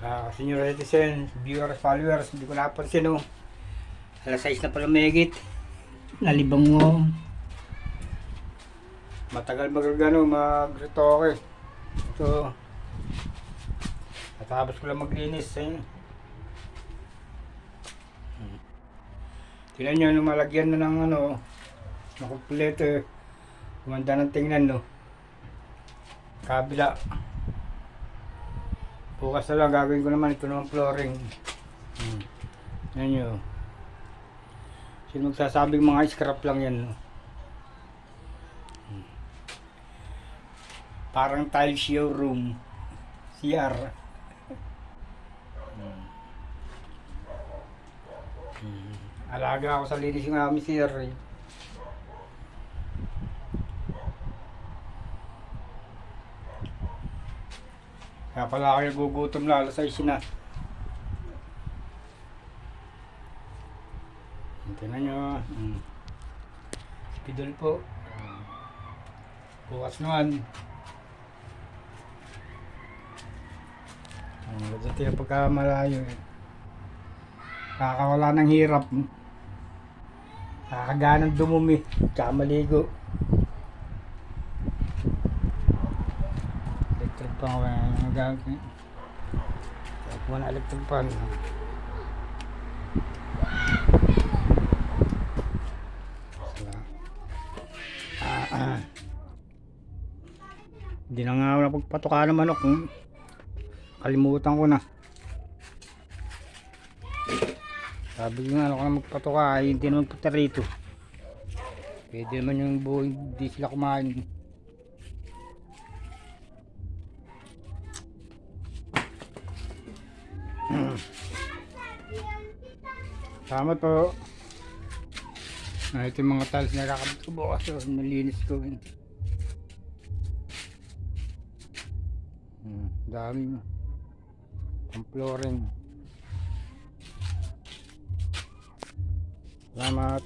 Ah, senior citizen, viewers, followers, hindi ko napansin oh. Alas 6 na pala megit. Nalibang mo. Matagal mag ano, mag-retoke. So, natapos ko lang maglinis eh. Hmm. Tingnan nyo, nung malagyan na ng ano, ng kumpleto eh. Gumanda ng tingnan no. Kabila. Bukas na lang gagawin ko naman ito naman flooring. Hmm. Yan nyo. Sino magsasabing mga scrap lang yan. No? Hmm. Parang tile showroom. CR. Hmm. Hmm. Alaga ako sa linis yung aming CR eh. Kaya pala ako nagugutom lalo sa isina. Tingnan nyo. Mm. Spidol po. Bukas naman. Ang ganda tayo pagka malayo eh. Nakakawala ng hirap. Nakakaganang dumumi. Tsaka maligo. Electric pan ko yung gagawin. Kaya po na electric pan. Hindi na nga ako napagpatuka ng manok. Hmm. Kalimutan ko na. Sabi ko nga ako na magpatuka, ay hindi naman punta rito. Pwede naman yung buo, hindi sila kumain. Tama to. Ah, ito yung mga tiles na kakabit ko bukas. So, nalinis ko. Hmm, dami. Ang flooring. Salamat.